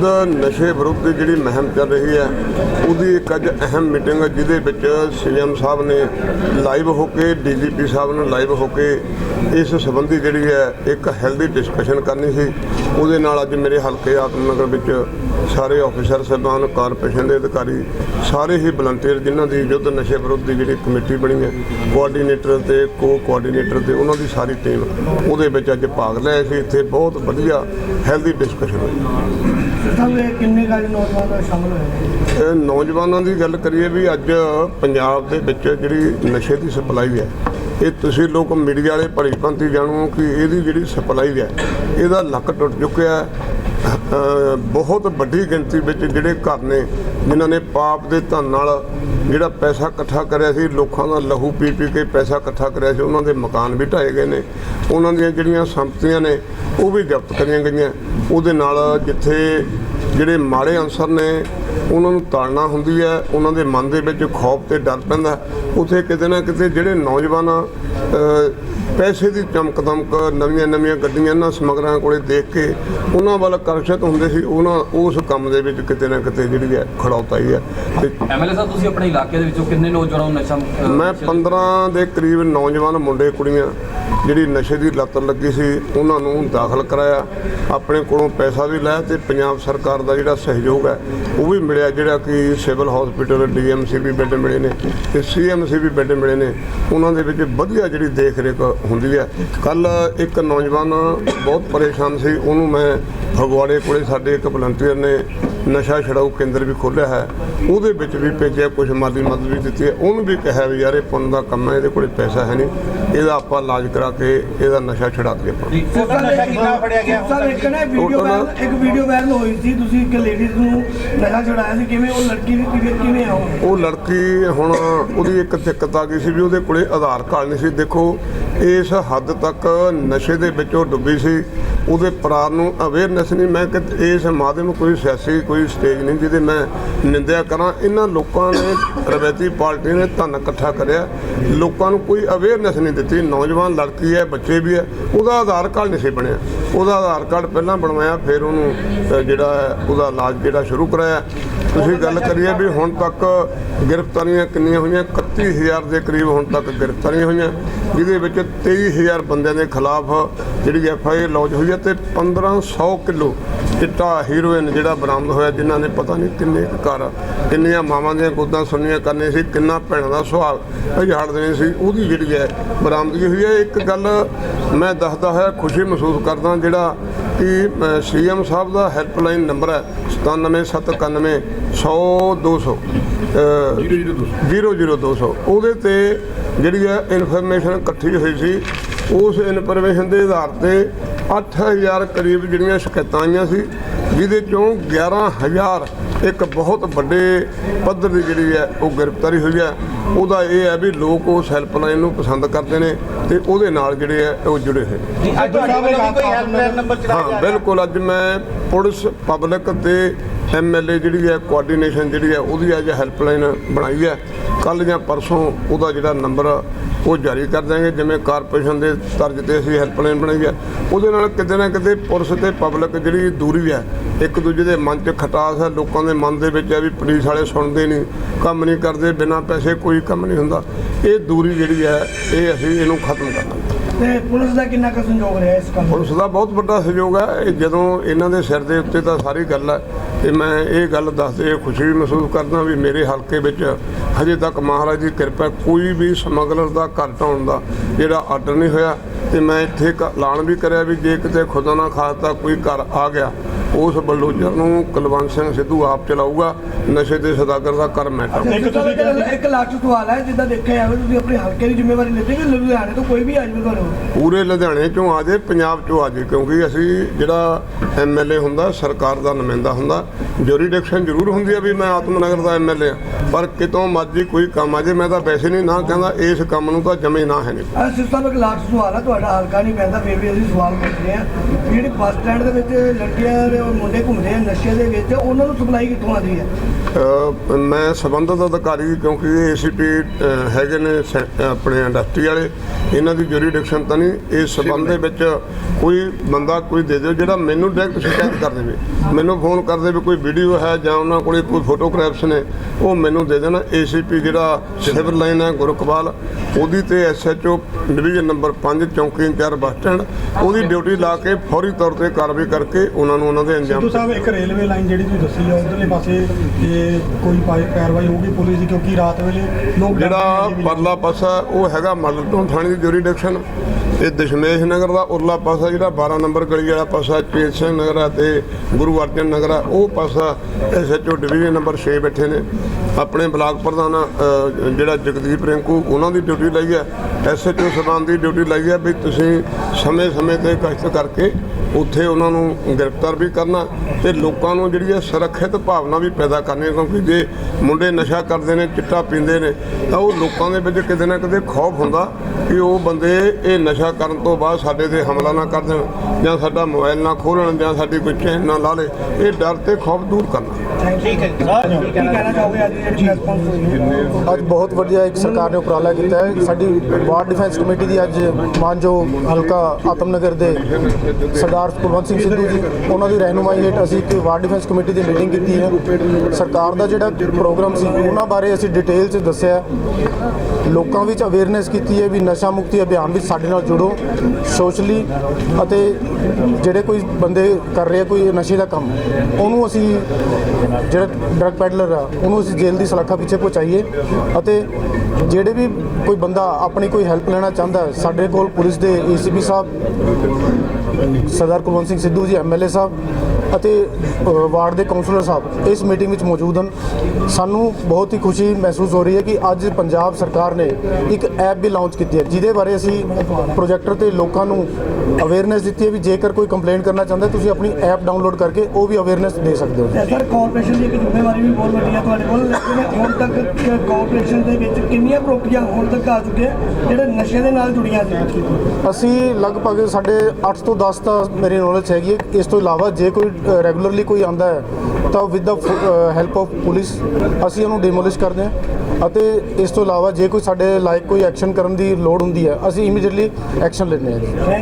ਯੁੱਧ ਨਸ਼ੇ ਵਿਰੁੱਧ ਜਿਹੜੀ ਮੁਹਿੰਮ ਚੱਲ ਰਹੀ ਹੈ, ਉਹਦੀ ਇੱਕ ਅੱਜ ਅਹਿਮ ਮੀਟਿੰਗ ਜਿਹਦੇ ਵਿੱਚ ਸੀਐਮ ਸਾਹਿਬ ਨੇ ਲਾਈਵ ਹੋ ਕੇ, ਡੀਜੀਪੀ ਸਾਹਿਬ ਨੇ ਲਾਈਵ ਹੋ ਕੇ ਇਸ ਸੰਬੰਧੀ ਜਿਹੜੀ ਹੈ ਇੱਕ ਹੈਲਦੀ ਡਿਸਕਸ਼ਨ ਕਰਨੀ ਸੀ। ਉਹਦੇ ਨਾਲ ਅੱਜ ਮੇਰੇ ਹਲਕੇ ਆਤਮਨਗਰ ਵਿੱਚ ਸਾਰੇ ਆਫੀਸਰ ਸਾਹਿਬਾਨ ਕਾਰਪੋਰੇਸ਼ਨ ਦੇ ਅਧਿਕਾਰੀ, ਸਾਰੇ ਹੀ ਵਲੰਟੀਅਰ ਜਿਨ੍ਹਾਂ ਦੀ ਯੁੱਧ ਨਸ਼ੇ ਵਿਰੁੱਧ ਦੀ ਜਿਹੜੀ ਕਮੇਟੀ ਬਣੀ ਹੈ ਕੋਆਰਡੀਨੇਟਰ ਤੇ ਕੋ ਕੋਆਰਡੀਨੇਟਰ ਤੇ ਉਹਨਾਂ ਦੀ ਸਾਰੀ ਟੀਮ ਉਹਦੇ ਵਿੱਚ ਅੱਜ ਭਾਗ ਲਿਆ ਸੀ। ਇੱਥੇ ਬਹੁਤ ਵਧੀਆ ਹੈਲਦੀ ਡਿਸਕਸ਼ਨ ਹੋਈ ਸਭ ਇਹ ਕਿੰਨੇ ਕਾਜ ਨੌਜਵਾਨ ਸ਼ਾਮਲ ਹੋਏ ਇਹ ਨੌਜਵਾਨਾਂ ਦੀ ਗੱਲ ਕਰੀਏ ਵੀ ਅੱਜ ਪੰਜਾਬ ਦੇ ਵਿੱਚ ਜਿਹੜੀ ਨਸ਼ੇ ਦੀ ਸਪਲਾਈ ਹੈ, ਇਹ ਤੁਸੀਂ ਲੋਕ ਮੀਡੀਆ ਵਾਲੇ ਭਲੀ ਭਾਂਤੀ ਜਾਣੋ ਕਿ ਇਹਦੀ ਜਿਹੜੀ ਸਪਲਾਈ ਹੈ, ਇਹਦਾ ਲੱਕ ਟੁੱਟ ਚੁੱਕਿਆ ਬਹੁਤ ਵੱਡੀ ਗਿਣਤੀ ਵਿੱਚ ਜਿਹੜੇ ਘਰ ਨੇ, ਜਿਨ੍ਹਾਂ ਨੇ ਪਾਪ ਦੇ ਧਨ ਨਾਲ ਜਿਹੜਾ ਪੈਸਾ ਇਕੱਠਾ ਕਰਿਆ ਸੀ, ਲੋਕਾਂ ਦਾ ਲਹੂ ਪੀ ਪੀ ਕੇ ਪੈਸਾ ਇਕੱਠਾ ਕਰਿਆ ਸੀ, ਉਹਨਾਂ ਦੇ ਮਕਾਨ ਵੀ ਢਾਏ ਗਏ ਨੇ। ਉਹਨਾਂ ਦੀਆਂ ਜਿਹੜੀਆਂ ਸੰਪਤੀਆਂ ਨੇ, ਉਹ ਵੀ ਜ਼ਬਤ ਕਰੀਆਂ ਗਈਆਂ। ਉਹਦੇ ਨਾਲ ਜਿੱਥੇ ਜਿਹੜੇ ਮਾੜੇ ਅਨਸਰ ਨੇ ਉਹਨਾਂ ਨੂੰ ਤਾੜਨਾ ਹੁੰਦੀ ਹੈ ਉਹਨਾਂ ਦੇ ਮਨ ਦੇ ਵਿੱਚ ਖੌਫ ਤੇ ਡਰ ਪੈਂਦਾ ਉਥੇ ਕਿਤੇ ਨਾ ਕਿਤੇ ਜਿਹੜੇ ਨੌਜਵਾਨ ਪੈਸੇ ਦੀ ਚਮਕ ਦਮਕ ਨਵੀਆਂ ਨਵੀਆਂ ਗੱਡੀਆਂ ਇਹਨਾਂ ਸਮਗਰਾਂ ਕੋਲੇ ਦੇਖ ਕੇ ਉਹਨਾਂ ਵੱਲ ਆਕਰਸ਼ਿਤ ਹੁੰਦੇ ਸੀ ਉਹਨਾਂ ਉਸ ਕੰਮ ਦੇ ਵਿੱਚ ਕਿਤੇ ਨਾ ਕਿਤੇ ਜਿਹੜੀ ਹੈ ਖੜੌਤਾਈ ਹੈ। ਐਮਐਲਏ ਸਾਹਿਬ ਤੁਸੀਂ ਆਪਣੇ ਇਲਾਕੇ ਦੇ ਵਿੱਚੋਂ ਕਿੰਨੇ ਨੌਜਵਾਨਾਂ ਨੂੰ ਨਸ਼ਾ ਮੈਂ ਨਸ਼ੇ- 15 ਦੇ ਕਰੀਬ ਨੌਜਵਾਨ ਮੁੰਡੇ ਕੁੜੀਆਂ ਜਿਹੜੀ ਨਸ਼ੇ ਦੀ ਲੱਤ ਲੱਗੀ ਸੀ ਉਹਨਾਂ ਨੂੰ ਦਾਖਲ ਕਰਾਇਆ। ਆਪਣੇ ਕੋਲੋਂ ਪੈਸਾ ਵੀ ਲਿਆ ਤੇ ਪੰਜਾਬ ਸਰਕਾਰ ਦਾ ਜਿਹੜਾ ਸਹਿਯੋਗ ਹੈ ਉਹ ਵੀ ਮਿਲਿਆ। ਜਿਹੜਾ ਕਿ ਸਿਵਲ ਹਸਪੀਟਲ ਡੀਐਮਸੀ ਵੀ ਬੈੱਡ ਮਿਲੇ ਨੇ ਤੇ ਸੀਐਮਸੀ ਵੀ ਬੈੱਡ ਮਿਲੇ ਨੇ। ਉਹਨਾਂ ਦੇ ਵਿੱਚ ਵਧੀਆ ਜਿਹੜੀ ਦੇਖ ਰੇਖ ਹੁੰਦੀ ਹੈ ਕੱਲ ਇੱਕ ਨੌਜਵਾਨ ਬਹੁਤ ਪਰੇਸ਼ਾਨ ਸੀ। ਉਹਨੂੰ ਮੈਂ ਫਗਵਾੜੇ ਕੋਲੇ ਸਾਡੇ ਇੱਕ ਵਲੰਟੀਅਰ ਨੇ ਨਸ਼ਾ ਛਡਾਊ ਕੇਂਦਰ ਵੀ ਖੋਲ੍ਹਿਆ ਹੈ। ਉਹਦੇ ਵਿੱਚ ਵੀ ਭੇਜਿਆ ਕੁਝ ਮਾਲੀ ਮਦਦ ਵੀ ਦਿੱਤੀ ਹੈ। ਉਹਨੂੰ ਵੀ ਕਿਹਾ ਵੀ ਯਾਰ ਇਹ ਪੁੰਨ ਦਾ ਕੰਮ ਹੈ ਇਹਦੇ ਕੋਲੇ ਪੈਸਾ ਹੈ ਨਹੀਂ। ਇਹਦਾ ਆਪਾਂ ਇਲਾਜ ਕਰਾ ਕੇ ਇਹਦਾ ਨਸ਼ਾ ਛਡਾ ਆਪਾਂ। ਸਰ ਨਸ਼ਾ ਕਿੰਨਾ ਫੜਿਆ ਗਿਆ? ਸਰ ਇੱਕ ਨਾ ਵੀਡੀਓ ਵਾਇਰਲ ਇੱਕ ਵੀਡੀਓ ਵਾਇਰਲ ਹੋਈ ਸੀ। ਤੁਸੀਂ ਇੱਕ ਲੇਡੀਜ਼ ਨੂੰ ਨਸ਼ਾ ਛੁਡਾਇਆ ਸੀ, ਕਿਵੇਂ ਉਹ ਲੜਕੀ ਦੀ ਤਬੀਅਤ ਕਿਵੇਂ ਆ ਉਹ ਉਹ ਲੜਕੀ ਹੁਣ ਉਹਦੀ ਇੱਕ ਦਿੱਕਤ ਆ ਗਈ ਸੀ ਵੀ ਉਹਦੇ ਕੋਲੇ ਆਧਾਰ ਕਾਰਡ ਨਹੀਂ ਸੀ। ਦੇਖੋ, ਇਸ ਹੱਦ ਤੱਕ ਨਸ਼ੇ ਦੇ ਵਿੱਚ ਉਹ ਡੁੱਬੀ ਸੀ। ਉਹਦੇ ਪਰਿਵਾਰ ਨੂੰ ਅਵੇਅਰਨੈਸ ਨਹੀਂ। ਮੈਂ ਕਿ ਇਸ ਮਾਧਿਅਮ ਕੋਈ ਸਿਆਸੀ, ਕੋਈ ਸਟੇਜ ਨਹੀਂ ਜਿਹਦੇ ਮੈਂ ਨਿੰਦਿਆ ਕਰਾਂ। ਇਹਨਾਂ ਲੋਕਾਂ ਨੇ ਰਵੈਤੀ ਪਾਰਟੀ ਨੇ ਧਨ ਇਕੱਠਾ ਕਰਿਆ। ਲੋਕਾਂ ਨੂੰ ਕੋਈ ਅਵੇਅਰਨੈਸ ਨਹੀਂ ਦਿੱਤੀ। ਨੌਜਵਾਨ ਲੜਕੀ ਹੈ, ਬੱਚੇ ਵੀ ਹੈ, ਉਹਦਾ ਆਧਾਰ ਕਾਰਡ ਨਹੀਂ ਸੀ ਬਣਿਆ। ਉਹਦਾ ਆਧਾਰ ਕਾਰਡ ਪਹਿਲਾਂ ਬਣਵਾਇਆ ਫਿਰ ਉਹਨੂੰ ਅ, ਜਿਹੜਾ ਹੈ ਉਹਦਾ ਇਲਾਜ ਜਿਹੜਾ ਸ਼ੁਰੂ ਕਰਾਇਆ। ਤੁਸੀਂ ਗੱਲ ਕਰੀਏ ਵੀ ਹੁਣ ਤੱਕ ਗ੍ਰਿਫਤਾਰੀਆਂ ਕਿੰਨੀਆਂ ਹੋਈਆਂ? 31000 ਦੇ ਕਰੀਬ ਹੁਣ ਤੱਕ ਗ੍ਰਿਫਤਾਰੀਆਂ ਹੋਈਆਂ। ਜਿਹਦੇ ਵਿੱਚ 23000 ਬੰਦਿਆਂ ਦੇ ਖਿਲਾਫ ਜਿਹੜੀ ਐਫ ਆਈ ਲੌਜ ਹੋਈ ਹੈ ਤੇ 1500 ਕਿਲੋ ਚਿੱਟਾ ਹੀਰੋਇਨ ਜਿਹੜਾ ਬਰਾਮਦ ਹੋਇਆ, ਜਿਨ੍ਹਾਂ ਨੇ ਪਤਾ ਨਹੀਂ ਕਿੰਨੇ ਕੁ ਘਰ, ਕਿੰਨੀਆਂ ਮਾਵਾਂ ਦੀਆਂ ਗੋਦਾਂ ਸੁਣੀਆਂ ਕਰਨੀਆਂ ਸੀ, ਕਿੰਨਾ ਭੈਣਾਂ ਦਾ ਸੁਹਾਗ ਝਾੜ ਦੇਣੇ ਸੀ, ਉਹਦੀ ਜਿਹੜੀ ਹੈ ਬਰਾਮਦਗੀ ਹੋਈ ਹੈ। ਇੱਕ ਗੱਲ ਮੈਂ ਦੱਸਦਾ ਹੋਇਆ, ਖੁਸ਼ੀ ਮਹਿਸੂਸ ਕਰਦਾ ਜਿਹੜਾ ਕਿ ਸੀਐਮ ਸਾਹਿਬ ਦਾ ਹੈਲਪਲਾਈਨ ਨੰਬਰ ਹੈ 97791 100 200 ਉਹਦੇ ਤੇ ਜਿਹੜੀ ਹੈ ਇਨਫੋਰਮੇਸ਼ਨ ਇਕੱਠੀ ਹੋਈ ਸੀ, ਉਸ ਇਨਫੋਰਮੇਸ਼ਨ ਦੇ ਆਧਾਰ ਤੇ 8000 ਕਰੀਬ ਜਿਹੜੀਆਂ ਸ਼ਿਕਾਇਤਾਂ ਆਈਆਂ ਸੀ, ਜਿਹਦੇ ਚੋਂ 11000 ਇੱਕ ਬਹੁਤ ਵੱਡੇ ਪੱਧਰ ਦੀ ਜਿਹੜੀ ਹੈ ਉਹ ਗ੍ਰਿਫਤਾਰੀ ਹੋਈ ਹੈ। ਉਹਦਾ ਇਹ ਹੈ ਵੀ ਲੋਕ ਉਸ ਹੈਲਪਲਾਈਨ ਨੂੰ ਪਸੰਦ ਕਰਦੇ ਨੇ ਤੇ ਉਹਦੇ ਨਾਲ ਜਿਹੜੇ ਹੈ ਉਹ ਜੁੜੇ ਹੋਏ ਜੀ ਅੱਜ ਤੁਹਾਡੇ ਵੱਲੋਂ ਵੀ ਕੋਈ ਹੈਲਪਲਾਈਨ ਨੰਬਰ ਚਲਾਇਆ ਜਾ ਹਾਂ ਰਿਹਾ ਬਿਲਕੁਲ ਅੱਜ ਮੈਂ ਪੁਲਿਸ ਪਬਲਿਕ ਤੇ ਐਮਐਲਏ ਜਿਹੜੀ ਹੈ ਕੋਆਰਡੀਨੇਸ਼ਨ ਜਿਹੜੀ ਹੈ ਉਹਦੀ ਅੱਜ ਹੈਲਪਲਾਈਨ ਬਣਾਈ ਹੈ। ਕੱਲ ਜਾਂ ਪਰਸੋਂ ਉਹਦਾ ਜਿਹੜਾ ਨੰਬਰ ਉਹ ਜਾਰੀ ਕਰ ਦਾਂਗੇ ਜਿਵੇਂ ਕਾਰਪੋਰੇਸ਼ਨ ਦੇ ਤਰਜ਼ ਤੇ ਅਸੀਂ ਹੈਲਪਲਾਈਨ ਬਣਾਈ ਹੈ ਉਹਦੇ ਨਾਲ ਕਿਤੇ ਨਾ ਕਿਤੇ ਪੁਲਿਸ ਤੇ ਪਬਲਿਕ ਜਿਹੜੀ ਦੂਰੀ ਹੈ ਇੱਕ ਦੂਜੇ ਦੇ ਮਨ 'ਚ ਖਟਾਸ ਹੈ ਲੋਕਾਂ ਦੇ ਮਨ ਦੇ ਵਿੱਚ ਹੈ ਵੀ ਪੁਲਿਸ ਵਾਲੇ ਸੁਣਦੇ ਨਹੀਂ ਕੰਮ ਨਹੀਂ ਕਰਦੇ ਬਿਨਾਂ ਪੈਸੇ ਕੋਈ ਕੰਮ ਨਹੀਂ ਹੁੰਦਾ। ਇਹ ਦੂਰੀ ਜਿਹੜੀ ਹੈ ਇਹ ਅਸੀਂ ਇਹਨੂੰ ਖਤਮ ਕਰਨਾ ਤੇ ਪੁਲਿਸ ਦਾ ਕਿੰਨਾ ਕੁ ਸੰਯੋਗ ਰਿਹਾ ਇਸ ਕੰਮ ਪੁਲਿਸ ਦਾ ਬਹੁਤ ਵੱਡਾ ਸਹਿਯੋਗ ਹੈ ਇਹ ਜਦੋਂ ਇਹਨਾਂ ਦੇ ਸਿਰ ਦੇ ਉੱਤੇ ਤਾਂ ਸਾਰੀ ਗੱਲ ਹੈ ਤੇ ਮੈਂ ਇਹ ਗੱਲ ਦੱਸਦੇ ਖੁਸ਼ੀ ਮਹਿਸੂਸ ਕਰਦਾ ਵੀ ਮੇਰੇ ਹਲਕੇ ਵਿੱਚ ਹਜੇ ਤੱਕ ਮਹਾਰਾਜ ਦੀ ਕਿਰਪਾ ਕੋਈ ਵੀ ਸਮਗਲਰ ਦਾ ਘਰ ਢਾਉਣ ਦਾ ਜਿਹੜਾ ਆਰਡਰ ਨਹੀਂ ਹੋਇਆ ਤੇ ਮੈਂ ਇੱਥੇ ਇੱਕ ਐਲਾਨ ਵੀ ਕਰਿਆ ਵੀ ਜੇ ਕਿਤੇ ਖੁਦਾ ਨਾ ਖਾਸਤਾ ਕੋਈ ਘਰ ਆ ਗਿਆ ਉਸ ਬਲੂਜਰ ਨੂੰ ਕੁਲਵੰਤ ਸਿੰਘ ਸਿੱਧੂ ਆਪ ਚਲਾਊਗਾ। ਨਸ਼ੇ ਦੇ ਸਦਾਗਰ ਦਾ ਕਰ ਮੈਂ ਕਰਾਂਗਾ ਇੱਕ ਤੁਸੀਂ ਇੱਕ ਲੱਖ ਸਵਾਲ ਹੈ ਜਿੱਦਾਂ ਦੇਖਿਆ ਜਾਵੇ ਤੁਸੀਂ ਆਪਣੇ ਹਲਕੇ ਦੀ ਜ਼ਿੰਮੇਵਾਰੀ ਲੈਂਦੇ ਕਿ ਲੁਧਿਆਣੇ ਤੋਂ ਕੋਈ ਵੀ ਆ ਜਾਵੇ ਤੁਹਾਨੂੰ ਪੂਰੇ ਲੁਧਿਆਣੇ ਚੋਂ ਆ ਜੇ ਪੰਜਾਬ ਚੋਂ ਆ ਜੇ ਕਿਉਂਕਿ ਅਸੀਂ ਜਿਹੜਾ ਐਮਐਲਏ ਹੁੰਦਾ ਸਰਕਾਰ ਦਾ ਨੁਮਾਇੰਦਾ ਹੁੰਦਾ ਜੁਰੀਡਿਕਸ਼ਨ ਜ਼ਰੂਰ ਹੁੰਦੀ ਆ ਵੀ ਮੈਂ ਆਤਮਨਗਰ ਦਾ ਐਮਐਲਏ ਪਰ ਕਿਤੋਂ ਮਰਜ਼ੀ ਕੋਈ ਕੰਮ ਆ ਜੇ ਮੈਂ ਤਾਂ ਵੈਸੇ ਨਹੀਂ ਨਾ ਕਹਿੰਦਾ ਇਸ ਕੰਮ ਨੂੰ ਤਾਂ ਜਮੇ ਨਾ ਹੈ ਨਹੀਂ। ਸਿਰ ਸਾਹਿਬ ਇੱਕ ਲਾਸਟ ਸਵਾਲ ਹੈ ਤੁਹਾਡਾ ਹਲਕਾ ਨਹੀਂ ਪੈਂਦਾ ਫਿਰ ਵੀ ਅਸੀਂ ਸਵਾਲ ਪੁੱਛਦੇ ਹਾਂ। ਵੀ ਜਿਹੜੇ ਬੱਸ ਸਟੈਂਡ ਦੇ ਵਿੱਚ ਦੇ ਮੁੰਡੇ ਘੁੰਮਦੇ ਆ ਨਸ਼ੇ ਦੇ ਵਿੱਚ ਉਹਨਾਂ ਨੂੰ ਸਪਲਾਈ ਕਿੱਥੋਂ ਆਉਂਦੀ ਹੈ? ਮੈਂ ਸੰਬੰਧਿਤ ਅਧਿਕਾਰੀ ਕਿਉਂਕਿ ਇਹ ਏਸੀਪੀ ਹੈਗੇ ਨੇ ਸੈ- ਆਪਣੇ ਇੰਡਸਟਰੀ ਵਾਲੇ ਇਹਨਾਂ ਦੀ ਜੁਰੀਡਿਕਸ਼ਨ ਤਾਂ ਨਹੀਂ। ਇਸ ਸੰਬੰਧ ਦੇ ਵਿੱਚ ਕੋਈ ਬੰਦਾ ਕੋਈ ਦੇ ਦਿਓ ਜਿਹੜਾ ਮੈਨੂੰ ਡਾਇਰੈਕਟ ਸ਼ਿਕਾਇਤ ਕਰ ਦੇਵੇ। ਮੈਨੂੰ ਫੋਨ ਕਰ ਦੇਵੇ ਕੋਈ ਵੀਡੀਓ ਹੈ ਜਾਂ ਉਹਨਾਂ ਕੋਲੇ ਕੋਈ ਫੋਟੋਗ੍ਰਾਫਸ ਨੇ ਉਹ ਮੈਨੂੰ ਦੇ ਦੇਣ। ਏਸੀਪੀ ਜਿਹੜਾ ਸਿਵਲ ਲਾਈਨ ਹੈ ਗੁਰਕਵਾਲ ਉਹਦੀ ਤੇ ਐਸਐਚਓ ਡਿਵੀਜ਼ਨ ਨੰਬਰ 5 ਚੌਂਕੀ ਇੰਚਾਰਜ ਬੱਸ ਸਟੈਂਡ ਉਹਦੀ ਡਿਊਟੀ ਲਾ ਕੇ ਫੌਰੀ ਤੌਰ ਤੇ ਕਾਰਵਾਈ ਕਰਕੇ ਉਹਨਾਂ ਨੂੰ ਉਹਨਾਂ ਦੇ ਅੰਜਾਮ ਸਿੱਧੂ ਸਾਹਿਬ ਇੱਕ ਰੇਲਵੇ ਲਾਈਨ ਜਿਹੜੀ ਤੁਸੀਂ ਦੱਸੀ ਆ ਉਧਰਲੇ ਪਾਸੇ ਇਹ ਕੋਈ ਕਾਰਵਾਈ ਹੋਊਗੀ ਪੁਲਿਸ ਦੀ ਕਿਉਂਕਿ ਰਾਤ ਵੇਲੇ ਲੋਕ ਡਰਦੇ ਜਿਹੜਾ ਨੇ ਜੀ ਵੀ- ਪਰਲਾ ਪਾਸਾ ਉਹ ਹੈਗਾ ਮਾਡਲ ਟਾਊਨ ਥਾਣੇ ਦੀ ਜੁਰੀਡਿਕਸ਼ਨ ਇਹ ਦਸ਼ਮੇਸ਼ ਨਗਰ ਦਾ ਉਰਲਾ ਪਾਸਾ ਜਿਹੜਾ 12 ਨੰਬਰ ਗਲੀ ਵਾਲਾ ਪਾਸਾ ਚੇਤ ਸਿੰਘ ਨਗਰ ਆ ਤੇ ਗੁਰੂ ਅਰਜਨ ਨਗਰ ਆ ਉਹ ਪਾਸਾ ਐਸਐਚਓ ਡਿਵੀਜ਼ਨ ਨੰਬਰ 6 ਬੈਠੇ ਨੇ। ਆਪਣੇ ਬਲਾਕ ਪ੍ਰਧਾਨ ਅ, ਜਿਹੜਾ ਜਗਦੀਪ ਰਿੰਕੂ ਉਹਨਾਂ ਦੀ ਡਿਊਟੀ ਲਈ ਹੈ ਐਸਐਚਓ ਸਬਾਨ ਦੀ ਡਿਊਟੀ ਲਈ ਹੈ ਵੀ ਤੁਸੀਂ ਸਮੇਂ-ਸਮੇਂ ਤੇ ਗਸ਼ਤ ਕਰਕੇ ਉੱਥੇ ਉਹਨਾਂ ਨੂੰ ਗ੍ਰਿਫਤਾਰ ਵੀ ਕਰਨਾ ਤੇ ਲੋਕਾਂ ਨੂੰ ਜਿਹੜੀ ਹੈ ਸੁਰੱਖਿਅਤ ਭਾਵਨਾ ਵੀ ਪੈਦਾ ਕਰਨੀ ਹੈ, ਕਿਉਂਕਿ ਜੇ ਮੁੰਡੇ ਨਸ਼ਾ ਕਰਦੇ ਨੇ, ਚਿੱਟਾ ਪੀਂਦੇ ਨੇ, ਤਾਂ ਉਹ ਲੋਕਾਂ ਦੇ ਵਿੱਚ ਕਿਤੇ ਨਾ ਕਿਤੇ ਖੌਫ ਹੁੰਦਾ ਕਿ ਉਹ ਬੰਦੇ ਇਹ ਨਸ਼ਾ ਕਰਨ ਤੋਂ ਬਾਅਦ ਸਾਡੇ ਤੇ ਹਮਲਾ ਨਾ ਕਰ ਦੇਣ ਜਾਂ ਸਾਡਾ ਮੋਬਾਈਲ ਨਾ ਖੋਲਣ ਜਾਂ ਸਾਡੀ ਕੋਈ ਚੈਨ ਨਾ ਲਾ ਲੇ। ਇਹ ਡਰ ਤੇ ਖੌਫ ਦੂਰ ਕਰਨਾ। ਠੀਕ ਹੈ ਜੀ। ਸਰ ਕੀ ਕਹਿਣਾ ਚਾਹੋਗੇ ਅੱਜ ਜਿਹੜੀ ਪ੍ਰੈਸ ਕਾਨਫਰੰਸ ਹੋਈ ਅੱਜ ਬਹੁਤ ਵਧੀਆ ਇੱਕ ਸਰਕਾਰ ਨੇ ਉਪਰਾਲਾ ਕੀਤਾ ਹੈ। ਸਾਡੀ ਵਾਰਡ ਡਿਫੈਂਸ ਕਮੇਟੀ ਦੀ ਅੱਜ ਮਾਨਜੋ ਹਲਕਾ ਆਤਮਨਗਰ ਦੇ ਸਰਦਾਰ ਕੁਲਵੰਤ ਸਿੰਘ ਸਿੱਧੂ ਜੀ ਉਹਨਾਂ ਦੀ ਰਹਿਨੁਮਾਈ ਹੇਠ ਅਸੀਂ ਇੱਕ ਵਾਰਡ ਡਿਫੈਂਸ ਕਮੇਟੀ ਦੀ ਮੀਟਿੰਗ ਕੀਤੀ ਹੈ। ਸਰਕਾਰ ਦਾ ਜਿਹੜਾ ਪ੍ਰੋਗਰਾਮ ਸੀ ਉਹਨਾਂ ਬਾਰੇ ਅਸੀਂ ਡਿਟੇਲ 'ਚ ਦੱਸਿਆ ਲੋਕਾਂ ਵਿੱਚ ਅਵੇਅਰਨੈਸ ਕੀਤੀ ਹੈ ਵੀ ਨਸ਼ਾ ਮੁਕਤੀ ਅਭਿਆਨ ਵਿੱਚ ਸਾਡੇ ਨਾਲ ਜੁੜੋ। ਸੋਸ਼ਲੀ ਅਤੇ ਜਿਹੜੇ ਕੋਈ ਬੰਦੇ ਕਰ ਰਹੇ ਕੋਈ ਨਸ਼ੇ ਦਾ ਕੰਮ ਉਹਨੂੰ ਅਸੀਂ ਜਿਹੜਾ ਡਰਗ ਪੈਡਲਰ ਆ, ਉਹਨੂੰ ਅਸੀਂ ਜੇਲ੍ਹ ਦੀ ਸਲਾਖਾ ਪਿੱਛੇ ਪਹੁੰਚਾਈਏ ਅਤੇ ਜਿਹੜੇ ਵੀ ਕੋਈ ਬੰਦਾ ਆਪਣੀ ਕੋਈ ਹੈਲਪ ਲੈਣਾ ਚਾਹੁੰਦਾ ਸਾਡੇ ਕੋਲ ਪੁਲਿਸ ਦੇ ਏਸੀਪੀ ਸਾਹਿਬ, ਸਰਦਾਰ ਕੁਲਵੰਤ ਸਿੰਘ ਸਿੱਧੂ ਜੀ ਐਮਐਲਏ ਸਾਹਿਬ ਅਤੇ ਵਾਰਡ ਦੇ ਕਾਉਂਸਲਰ ਸਾਹਿਬ ਇਸ ਮੀਟਿੰਗ ਵਿੱਚ ਮੌਜੂਦ ਹਨ। ਸਾਨੂੰ ਬਹੁਤ ਹੀ ਖੁਸ਼ੀ ਮਹਿਸੂਸ ਹੋ ਰਹੀ ਹੈ ਕਿ ਅੱਜ ਪੰਜਾਬ ਸਰਕਾਰ ਨੇ ਇੱਕ ਐਪ ਵੀ ਲਾਂਚ ਕੀਤੀ ਹੈ ਜਿਹਦੇ ਬਾਰੇ ਅਸੀਂ ਪ੍ਰੋਜੈਕਟਰ ਤੇ ਲੋਕਾਂ ਨੂੰ ਅਵੇਅਰਨੈਸ ਦਿੱਤੀ ਹੈ ਵੀ ਜੇਕਰ ਕੋਈ ਕੰਪਲੇਂਟ ਕਰਨਾ ਚਾਹੁੰਦਾ ਹੈ, ਤੁਸੀਂ ਆਪਣੀ ਐਪ ਡਾਊਨਲੋਡ ਕਰਕੇ ਉਹ ਵੀ ਅਵੇਅਰਨੈਸ ਦੇ ਸਕਦੇ ਹੋ। ਸਰ ਕਾਰਪੋਰੇਸ਼ਨ ਦੀ ਇੱਕ ਜ਼ਿੰਮੇਵਾਰੀ ਵੀ ਬਹੁਤ ਵੱਡੀ ਹੈ ਤੁਹਾਡੇ ਕੋਲ ਲੇਕਿਨ ਹੁਣ ਤੱਕ ਕਾਰਪੋਰੇਸ਼ਨ ਦੇ ਵਿੱਚ ਕਿੰਨੀਆਂ ਪ੍ਰੋਪਰਟੀਆਂ ਹੁਣ ਤੱਕ ਆ ਚੁੱਕੀਆਂ ਜਿਹੜੇ ਨਸ਼ੇ ਦੇ ਨਾਲ ਜੁੜੀਆਂ ਸੀ ਅਸੀਂ ਲਗਭਗ ਸਾਡੇ 8 ਤੋਂ 10 ਤਾਂ ਮੇਰੀ ਨੌਲੇਜ ਹੈਗੀ ਹੈ ਇਸ ਤੋਂ ਇਲਾਵਾ ਜੇ ਕੋਈ ਰੈਗੂਲਰਲੀ ਕੋਈ ਆਂਦਾ ਹੈ, ਤਾਂ with the help of police ਅਸੀਂ ਉਹਨੂੰ ਡਿਮੋਲਿਸ਼ ਕਰਦੇ ਹਾਂ ਅਤੇ ਇਸ ਤੋਂ ਇਲਾਵਾ ਜੇ ਕੋਈ ਸਾਡੇ ਲਾਇਕ ਕੋਈ ਐਕਸ਼ਨ ਕਰਨ ਦੀ ਲੋੜ ਹੁੰਦੀ ਹੈ, ਅਸੀਂ ਇਮੀਡੀਏਟਲੀ ਐਕਸ਼ਨ ਲੈਂਦੇ ਹਾਂ। ਜੀ